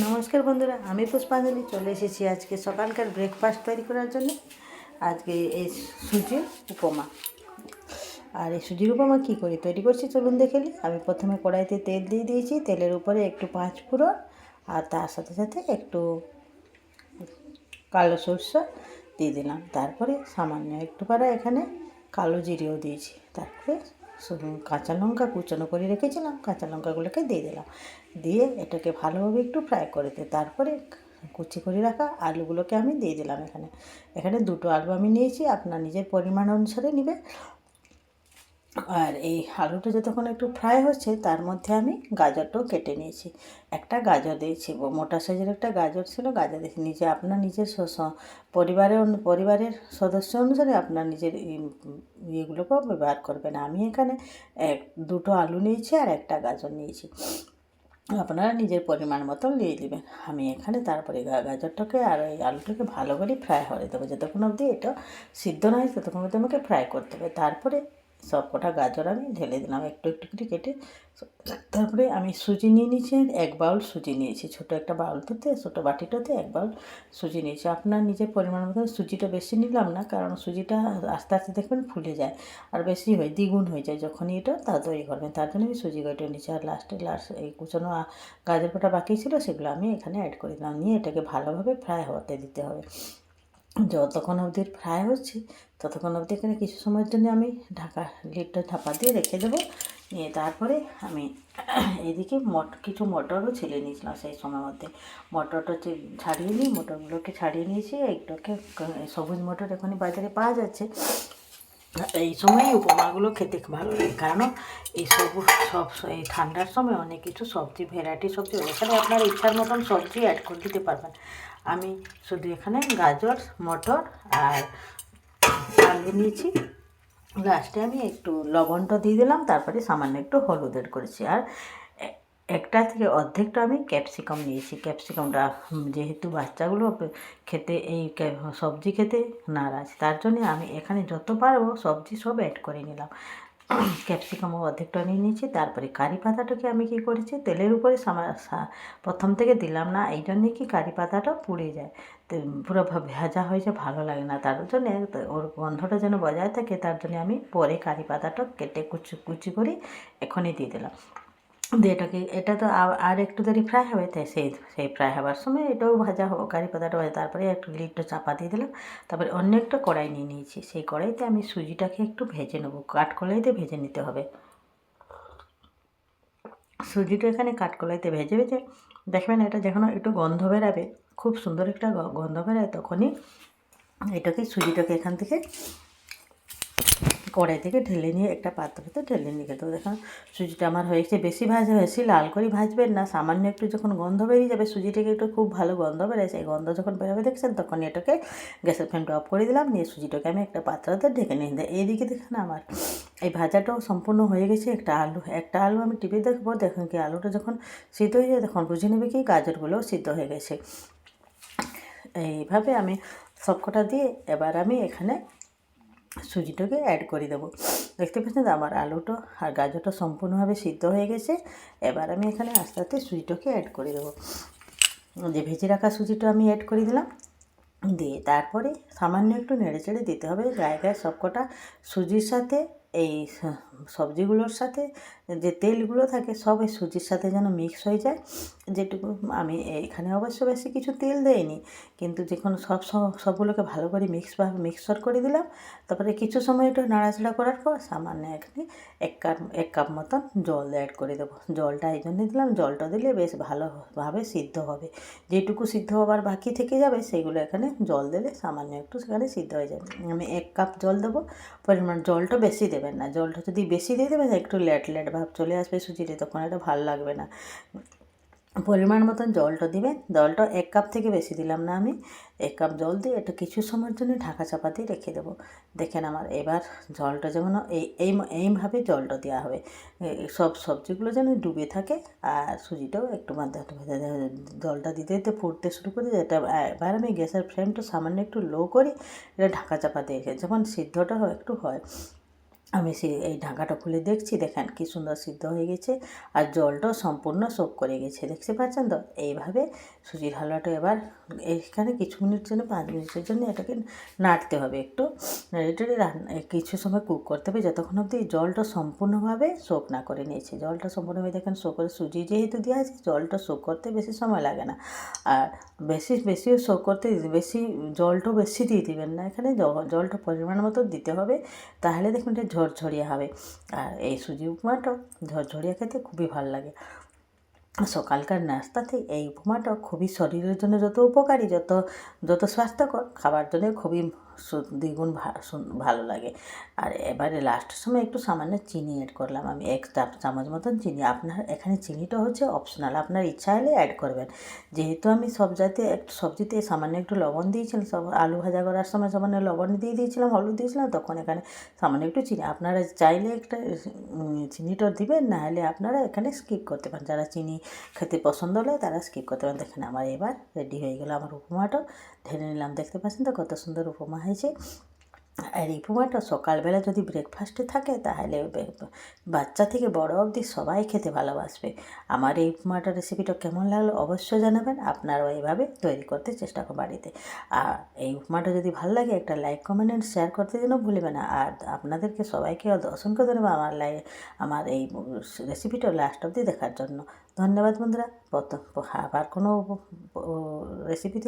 নমস্কার বন্ধুরা, আমি পুষ্পাঞ্জলি চলে এসেছি আজকে সকালকার ব্রেকফাস্ট তৈরি করার জন্য। আজকে এই সুজি উপমা। আর এই সুজির উপমা কী করি? তৈরি করছি, চলুন দেখে আমি প্রথমে কড়াইতে তেল দিয়ে দিয়েছি, তেলের উপরে একটু পাঁচ ফোড়ন আর তার সাথে সাথে একটু কালো সরষা দিয়ে দিলাম। তারপরে সামান্য একটু পারা এখানে কালো জিরেও দিয়েছি। তারপরে শুধু কাঁচা লঙ্কা কুচনো করে রেখেছিলাম, কাঁচা লঙ্কাগুলোকে দিয়ে দিলাম। দিয়ে এটাকে ভালোভাবে একটু ফ্রাই করে দিই তারপরে কুচি করে রাখা আলুগুলোকে আমি দিয়ে দিলাম এখানে। এখানে দুটো আলু আমি নিয়েছি, আপনার নিজের পরিমাণ অনুসারে নেবে। আর এই আলুটা যতক্ষণ একটু ফ্রাই হচ্ছে, তার মধ্যে আমি গাজরটাও কেটে নিয়েছি। একটা গাজর দিয়েছি মোটা সাইজের একটা গাজর ছিল, গাজর দিয়েছি। নিজে আপনার নিজের পরিবারের পরিবারের সদস্য অনুসারে আপনার নিজের ইয়েগুলোকেও ব্যবহার করবেন। আমি এখানে এক, দুটো আলু নিয়েছি আর একটা গাজর নিয়েছি। আপনারা নিজের পরিমাণ মতো নিয়ে নেবেন। আমি এখানে তারপরে গাজরটাকে আর ওই আলুটাকে ভালো করে ফ্রাই হয়ে দেবো। যতক্ষণ অবধি এটা সিদ্ধ না হয় ততক্ষণ অবধি আমাকে ফ্রাই করতে হবে। তারপরে সব কটা গাজর আমি ঢেলে দিলাম, একটু একটু করে কেটে। তারপরে আমি সুজি নিয়ে নিয়েছি, এক বাউল সুজি নিয়েছি, ছোটো একটা বাউলটাতে, ছোটো বাটিটাতে এক বাউল সুজি নিয়েছি। আপনার নিজের পরিমাণ মতো সুজিটা বেশি নিলাম না, কারণ সুজিটা আস্তে আস্তে দেখবেন ফুলে যায় আর বেশি হয়, দ্বিগুণ হয়ে যায় যখনই এটা তা তৈরি করবেন। তার জন্য আমি সুজি কেটে নিয়েছি, আর লাস্টে লাস্ট এই কুচানো গাজর কটা বাকি ছিল সেগুলো আমি এখানে অ্যাড করে দিলাম। নিয়ে এটাকে ভালোভাবে ফ্রাই হতে দিতে হবে। যতক্ষণ অবধি ফ্রাই হচ্ছে, ততক্ষণ অবধি এখানে কিছু সময়ের জন্য আমি ঢাকা লিডটা ঢাপা দিয়ে রেখে দেবো। নিয়ে তারপরে আমি এদিকে মট, কিছু মটরও ছেলে নিয়েছিলাম সেই সময়ের মধ্যে। মটরটা ছাড়িয়ে নিই, মটরগুলোকে ছাড়িয়ে নিয়েছি, একটাকে সবুজ মটর এখনই বাজারে পাওয়া যাচ্ছে। এই সময় উপমাগুলো খেতে ভালো লাগে, কারণ এই সব সব এই ঠান্ডার সময় অনেক কিছু সবজি ভ্যারাইটি সবজি এখানে আপনার ইচ্ছার মতন সবজি অ্যাড করে দিতে পারবেন। আমি শুধু এখানে গাজর, মটর আর আলু নিয়েছি। লাস্টে আমি একটু লবণটা দিয়ে দিলাম, তারপরে সামান্য একটু হলুদ এড করেছি। আর একটা থেকে অর্ধেকটা আমি ক্যাপসিকাম নিয়েছি। ক্যাপসিকামটা যেহেতু বাচ্চাগুলো খেতে, এই সবজি খেতে নারাজ, তার জন্য আমি এখানে যত পারব সবজি সব অ্যাড করে নিলাম। ক্যাপসিকামও অর্ধেকটা নিয়ে নিয়েছি, তারপরে কারি পাতাটাকে আমি কি করেছি, তেলের উপরে প্রথম থেকে দিলাম না এই জন্যে কি কারি পাতাটা পুড়ে যায়। তো পুরো ভেজা হয়ে যায়, ভালো লাগে না। তার জন্য ওর গন্ধটা যেন বজায় থাকে, তার জন্য আমি পরে কারি পাতাটা কেটে কুচি কুচি করে এখনই দিয়ে দিলাম। দিয়ে এটাকে, এটা তো আর একটু দেরি ফ্রাই হবে, তাই সেই সেই ফ্রাই হওয়ার সময় এটাও ভাজা হোক, কারি পাতাটা ভাজা, তারপরে একটু লিডটা চাপা দিয়ে দিলাম, তারপরে অন্য একটা কড়াই নিয়ে নিয়েছি, সেই কড়াইতে আমি সুজিটাকে একটু ভেজে নেব কাঠ কড়াইতে ভেজে নিতে হবে। সুজিটা এখানে কাঠকলাইতে ভেজে ভেজে দেখবেন এটা যখন একটু গন্ধ বেরাবে, খুব সুন্দর একটা গন্ধ বেরায়, তখনই এটাকে সুজিটাকে এখান থেকে কড়াই থেকে ঢেলে নিয়ে একটা পাত্রতে ঢেলে নিয়ে হবে। দেখুন, সুজিটা আমার হয়েছে বেশি ভাজা বেশি লাল করে ভাজবেন না। সামান্য একটু যখন গন্ধ বেরিয়ে যাবে সুজি থেকে একটু খুব ভালো গন্ধ বেরোয়, সেই গন্ধ যখন বেরোবে, দেখছেন? তখন এটাকে গ্যাসের ফ্লেমটা অফ করে দিলাম। নিয়ে সুজিটাকে আমি একটা পাত্রতে ঢেকে নিয়ে দিই এইদিকে দেখেন আমার, এই ভাজাটাও সম্পূর্ণ হয়ে গেছে। একটা আলু একটা আলু আমি টিপে দেখব। দেখুন কি আলুটা যখন সিদ্ধ হয়ে যায়, তখন বুঝে নেবে কি গাজরগুলোও সিদ্ধ হয়ে গেছে। এইভাবে আমি সবকটা দিয়ে এবার আমি এখানে সুজিটাকে অ্যাড করে দেবো। দেখতে পাচ্ছেন আমার আলুটা আর গাজরটা সম্পূর্ণভাবে সিদ্ধ হয়ে গেছে। এবার আমি এখানে আস্তে আস্তে সুজিটাকে অ্যাড করে দেবো। যে ভেজে রাখা সুজিটা আমি অ্যাড করে দিলাম। দিয়ে তারপরে সামান্য একটু নেড়ে চেড়ে দিতে হবে। গায়ে গায়ে সবকটা সুজির সাথে এই সবজিগুলোর সাথে যে তেলগুলো থাকে সব এই সুজির সাথে যেন মিক্স হয়ে যায়। যেটুকু আমি এখানে অবশ্য বেশি কিছু তেল দেয়নি কিন্তু যখন সব সব- সবগুলোকে ভালো করে মিক্স মিক্সচার করে দিলাম, তারপরে কিছু সময় একটু নাড়াচাড়া করার পর সামান্য এখানে এক কাপ এক কাপ মতন জল অ্যাড করে দেবো। জলটা এই জন্যে দিলাম, জলটা দিলে বেশ ভালোভাবে সিদ্ধ হবে। যেটুকু সিদ্ধ হবার বাকি থেকে যাবে, সেগুলো এখানে জল দিলে সামান্য একটু সেখানে সিদ্ধ হয়ে যাবে। আমি এক কাপ জল দেবো, পরিমাণ জলটা বেশি দেবেন না। জলটা যদি বেশি দিয়ে দেবেন, একটু লেট লেট ভাব চলে আসবে সুজিতে, তখন এটা ভালো লাগবে না। পরিমাণ মতন জলটা দিবেন। জলটা এক কাপ থেকে বেশি দিলাম না আমি। এক কাপ জল দিয়ে এটা কিছু সময়ের জন্য ঢাকা চাপা দিয়ে রেখে দেবো। দেখেন আমার, এবার জলটা যেমন এই এই, এইভাবে জলটা দেওয়া হবে। সব সবজিগুলো যেন ডুবে থাকে আর সুজিটাও একটু মাধ্যমে জলটা দিতে দিতে ফুটতে শুরু করে এটা, এবার আমি গ্যাসের ফ্লেমটা সামান্য একটু লো করি এটা ঢাকা চাপা দিয়ে যখন সিদ্ধটা একটু হয়। আমি সে এই ঢাকাটা খুলে দেখছি, দেখেন কি সুন্দর সিদ্ধ হয়ে গেছে আর জলটাও সম্পূর্ণ শোক করে গেছে, দেখতে পাচ্ছেন তো? এইভাবে সুজির হালুয়াটা এবার এইখানে কিছু মিনিট জন্য, পাঁচ মিনিটের জন্য এটাকে নাড়তে হবে। একটু এটা রান্না কিছু সময় কুক করতে হবে যতক্ষণ অবধি জলটা সম্পূর্ণভাবে শোক না করে নিয়েছে। জলটা সম্পূর্ণভাবে দেখেন শোক করে, সুজি যেহেতু দেওয়া আছে, জলটা শোক করতে বেশি সময় লাগে না। আর বেশি বেশিও শোক করতে, বেশি জলটাও বেশি দিয়ে দিবেন না। এখানে জলটা পরিমাণ মতো দিতে হবে, তাহলে দেখবেন এটা ঝরঝরিয়া হবে। আর এই সুজি উপমাটাও ঝরঝরিয়া খেতে খুবই ভালো লাগে। সকালকার নাস্তাতে এই উপমাটা খুবই শরীরের জন্য যত উপকারী, যত যত স্বাস্থ্যকর, খাবার জন্য খুবই দ্বিগুণ ভালো লাগে। আর এবারে লাস্টের সময় একটু সামান্য চিনি অ্যাড করলাম আমি, এক চামচ মতন চিনি। আপনার এখানে চিনিটা হচ্ছে অপশনাল আপনার ইচ্ছা হলে অ্যাড করবেন। যেহেতু আমি সব জাতে একটু সবজিতে সামান্য একটু লবণ দিয়েছিলাম, সব, আলু ভাজা করার সময় সামান্য লবণ দিয়ে দিয়েছিলাম, হলুদ দিয়েছিলাম, তখন এখানে সামান্য একটু চিনি। আপনারা চাইলে একটা চিনিটা দিবেন, না হলে আপনারা এখানে স্কিপ করতে পারেন। যারা চিনি খেতে পছন্দ হলে তারা স্কিপ করতে পারেন। দেখেন আমার এবার রেডি হয়ে গেল আমার উপমাটা। ঢেলে নিলাম দেখতে পাচ্ছেন তো কত সুন্দর উপমা হয়েছে। আর এই উপমাটা সকালবেলা যদি ব্রেকফাস্টে থাকে, তাহলে বাচ্চা থেকে বড় অবধি সবাই খেতে ভালোবাসবে। আমার এই উপমাটা রেসিপিটা কেমন লাগল অবশ্যই জানাবেন, আপনারাও এইভাবে তৈরি করতে চেষ্টা করুন বাড়িতে। আর এই উপমাটা যদি ভালো লাগে, একটা লাইক কমেন্ট অ্যান্ড শেয়ার করতে যেন ভুলবে না। আর আপনাদেরকে সবাইকে অসংখ্য ধন্যবাদ আমার লাই, আমার এই রেসিপিটা লাস্ট অবধি দেখার জন্য। ধন্যবাদ বন্ধুরা আবার কোনো রেসিপিতে